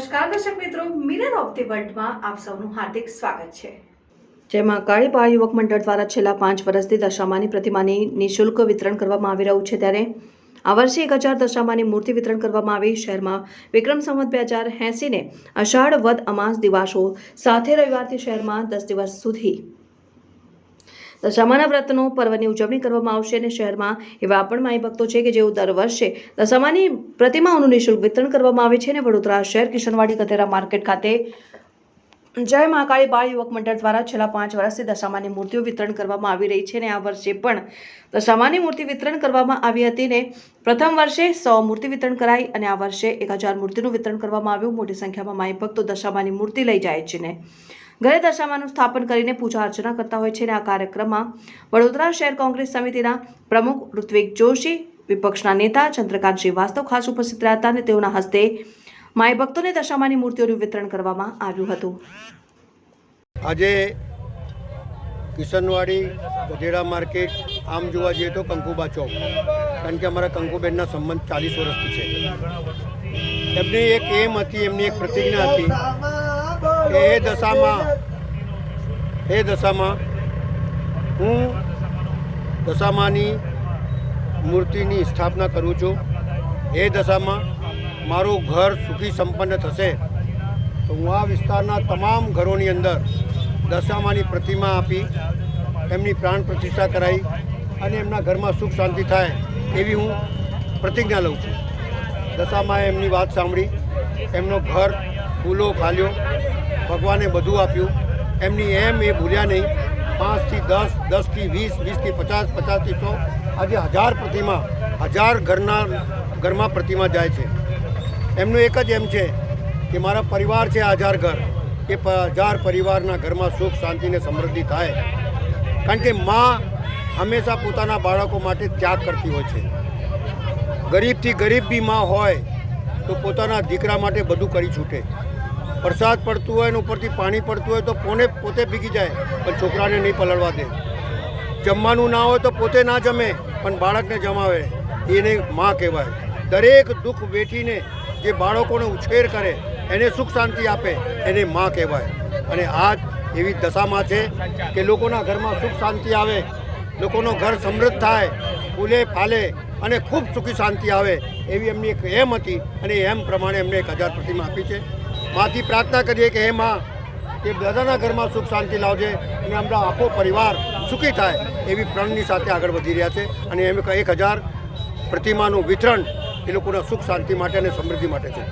નમસ્કાર દર્શક મિત્રો મિરર ઓફ ધી વર્લ્ડમાં આપ સૌનું હાર્દિક સ્વાગત છે. જેમાં કાળી બાળ યુવક મંડળ દ્વારા છેલ્લા પાંચ વર્ષથી દશામાની પ્રતિમાની નિઃશુલ્ક વિતરણ કરવામાં આવી રહ્યું છે. ત્યારે આ વર્ષે એક હજાર દશામાની મૂર્તિ વિતરણ કરવામાં આવી. શહેરમાં વિક્રમ સંવત બે હજાર એંસીને અષાઢ વદ અમાસ દિવાસો સાથે રવિવારથી શહેરમાં દસ દિવસ સુધી દશામાના વ્રતનો પર્વની ઉજવણી કરવામાં આવશે અને શહેરમાં એવા પણ માઈ ભક્તો છે કે જેઓ દર વર્ષે દશામાની પ્રતિમાઓનું નિઃશુલ્ક વિતરણ કરવામાં આવે છે અને વડોદરા શહેર કિશનવાડી કતેરા માર્કેટ ખાતે જય મહાકાળી બાળ યુવક મંડળ દ્વારા છેલ્લા પાંચ વર્ષથી દશામાની મૂર્તિઓ વિતરણ કરવામાં આવી રહી છે અને આ વર્ષે પણ દશામાની મૂર્તિ વિતરણ કરવામાં આવી હતી ને પ્રથમ વર્ષે સો મૂર્તિ વિતરણ કરાઈ અને આ વર્ષે એક હજાર મૂર્તિનું વિતરણ કરવામાં આવ્યું. મોટી સંખ્યામાં માઈ ભક્તો દશામાની મૂર્તિ લઈ જાય છે ને. ઘરે દશામાનું સ્થાપન કરીને પૂજા અર્ચના કરતા હોય છે અને આ કાર્યક્રમમાં વડોદરા શહેર કોંગ્રેસ સમિતિના પ્રમુખ ઋત્વિક જોશી, વિપક્ષના નેતા ચંદ્રકાંત શ્રીવાસ્તવ ખાસ ઉપસ્થિત રહ્યા હતા અને તેઓના હસ્તે માય ભક્તોને દશામાની મૂર્તિઓનું વિતરણ કરવામાં આવ્યું હતું. આજે કિશનવાડી, ગધેડા માર્કેટ, આમ જોવા જઈએ તો કંકુબા ચોક, કારણ કે અમારા કંકુબેનના સંબંધ ચાલીસ વર્ષથી છે. એમની એક એમ હતી, એમની એક પ્રતિજ્ઞા હતી કે એ દશામાં એ દશામાં હું દશામાની મૂર્તિની સ્થાપના કરું છું. એ દશામાં મારું ઘર સુખી સંપન્ન થશે. તો હું આ વિસ્તારના તમામ ઘરોની અંદર દશામાની પ્રતિમા આપી એમની પ્રાણ પ્રતિષ્ઠા કરાવી અને એમના ઘરમાં સુખ શાંતિ થાય એવી હું પ્રતિજ્ઞા લઉં છું. દશામાએ એમની વાત સાંભળી. એમનો ઘર ફૂલો, ખાલ્યો. ભગવાને બધું આપ્યું. એમની એમ એ ભૂલ્યા નહીં. પાંચથી દસ, દસથી વીસ, વીસથી પચાસ, પચાસથી સો. આજે હજાર પ્રતિમા, હજાર ઘરના, ઘરમાં પ્રતિમા જાય છે. એમનું એક જ એમ છે કે મારા પરિવાર છે હજાર ઘર એ હજાર પરિવારના ઘરમાં સુખ શાંતિ અને સમૃદ્ધિ થાય. કારણ કે માં હંમેશા પોતાના બાળકો માટે ત્યાગ કરતી હોય છે. ગરીબથી ગરીબ બી માં હોય, તો પોતાના દીકરા માટે બધું કરી છૂટે. વરસાદ પડતું હોય અને ઉપરથી પાણી પડતું હોય તો પોને પોતે ભીગી જાય, પણ છોકરાને નહીં પલળવા દે. જમવાનું ના હોય તો પોતે ના જમે, પણ બાળકને જમાવે. એને માં કહેવાય. દરેક દુઃખ વેઠીને જે બાળકોને ઉછેર કરે, એને સુખ શાંતિ આપે, એને માં કહેવાય. અને આજ એવી દશામાં છે કે લોકોના ઘરમાં સુખ શાંતિ આવે, લોકોનો ઘર સમૃદ્ધ થાય, ફૂલે, ફાલે અને ખૂબ સુખી શાંતિ આવે, એવી એમની એક એમ હતી અને એમ પ્રમાણે એમને એક હજાર પ્રતિમા આપી છે. માથી પ્રાર્થના કરીએ કે હે માં, કે બધાના ઘરમાં સુખ શાંતિ લાવજે અને અમારા આખો પરિવાર સુખી થાય એવી પ્રણની સાથે આગળ વધી રહ્યા છે અને એમ એક હજાર પ્રતિમાનું વિતરણ એ લોકોના સુખ શાંતિ માટે અને સમૃદ્ધિ માટે છે.